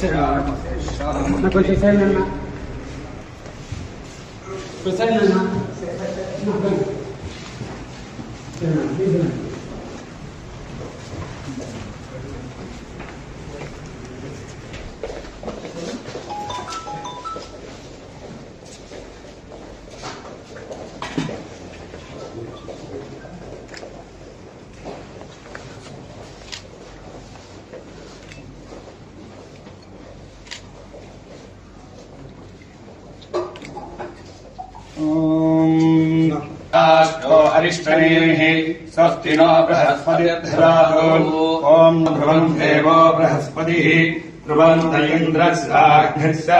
سهلا ما ما ما ष्टो हरिष्टनेः स्वस्ति नो बृहस्पतिर्धराहो ॐ ध्रुवम् देवो बृहस्पतिः ध्रुवन्त इन्द्रस्याघ्निस्येव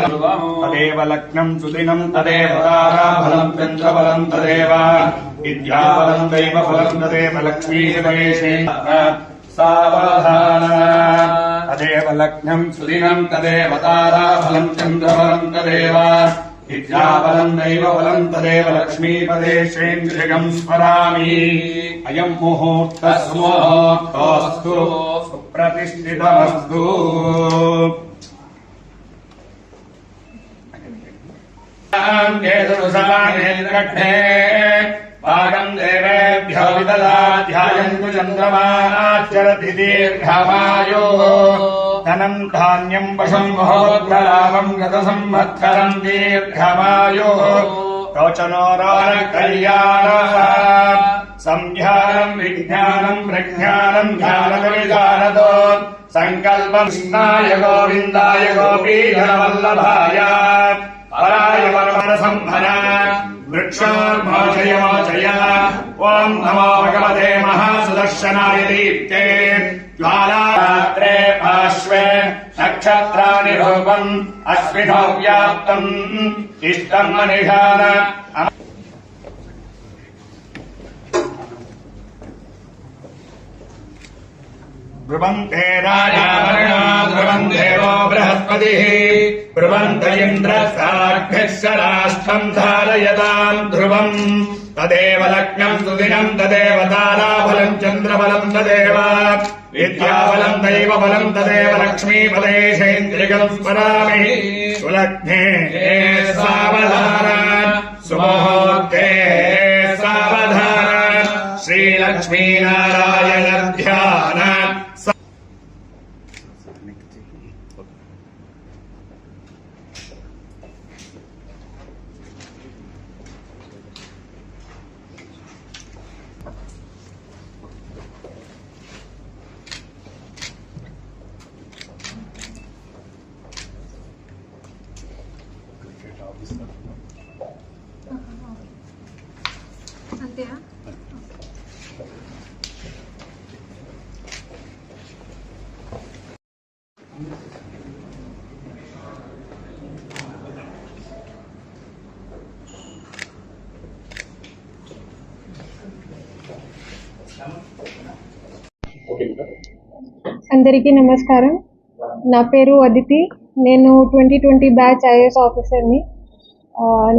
लग्नम् सुदिनम् तदेव ताराफलम् चन्द्रफलम् तदेव विद्याफलम् दैव फलम् तदेव लक्ष्मीः परेशे सावधान तदेव लग्नम् सुदिनम् तदेव ताराफलम् चन्द्रफलम् तदेव विद्याफलम् दैवफलम् तदेव लक्ष्मीपदे श्रीन्द्रियम् स्मरामि। अयम् मुहूर्तः सुमुहूर्तोऽस्तु सुप्रतिष्ठितमस्तु ेतुरुषाणेन्द्रघ्ने भागम् चन्द्रमाचरति दीर्घमायो। धनम् धान्यम् वशम् महोद्रलाभम् गतसंवत्सरम् दीर्घमायो रोचनो कल्याणः संध्यानम् विज्ञानम् प्रज्ञानम् ज्ञानकविजानतो सङ्कल्पकृष्णाय गोविन्दाय गोपीधनवल्लभाय पराय परमरसम्भर वृक्षोर्मोचय ओं नमो भगवते महासुदर्शनाय दीप्ते। ज्वालात्रे पार्श्वे नक्षत्राणि रूपम् अश्विनौ व्याप्तम्। इष्टम् ब्रुवन्ते राजावर्णा ध्रुवम् देवो बृहस्पतिः ब्रुवन्त इन्द्रस्ताभ्यश्च राष्ट्रम् धारयताम् ध्रुवम् तदेव लग्नम् सुदिनम् तदेव ताराफलम् चन्द्रफलम् तदेव विद्याफलम् दैवफलम् तदेव लक्ष्मीपदेशेन्द्रियम् स्मरामि सुलग्ने सावधान सुमुहूर्ते सावधान श्रीलक्ष्मीनारायण ध्यान అంతేనా అందరికీ నమస్కారం. నా పేరు అదితి. నేను ట్వంటీ ట్వంటీ బ్యాచ్ ఐఏఎస్ ఆఫీసర్ని.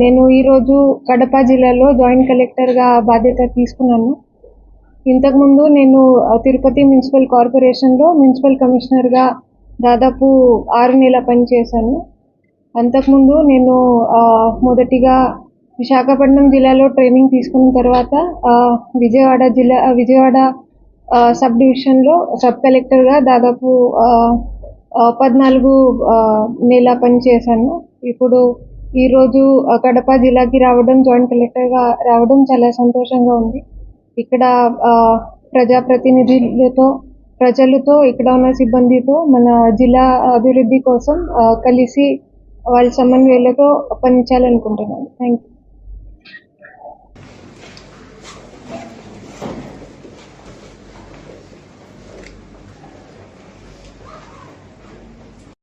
నేను ఈరోజు కడప జిల్లాలో జాయింట్ కలెక్టర్గా బాధ్యత తీసుకున్నాను. ఇంతకుముందు నేను తిరుపతి మున్సిపల్ కార్పొరేషన్లో మున్సిపల్ కమిషనర్గా దాదాపు ఆరు నెలల పనిచేశాను అంతకుముందు నేను మొదటిగా విశాఖపట్నం జిల్లాలో ట్రైనింగ్ తీసుకున్న తర్వాత విజయవాడ జిల్లా విజయవాడ సబ్ డివిజన్లో సబ్ కలెక్టర్గా దాదాపు పద్నాలుగు నెల పనిచేశాను ఇప్పుడు ఈరోజు రోజు కడప జిల్లాకి రావడం జాయింట్ కలెక్టర్గా రావడం చాలా సంతోషంగా ఉంది. ఇక్కడ ప్రజాప్రతినిధులతో ప్రజలతో ఇక్కడ ఉన్న సిబ్బందితో మన జిల్లా అభివృద్ధి కోసం కలిసి వాళ్ళ సమన్వయాలతో పనిచేయాలనుకుంటున్నాను. Thank you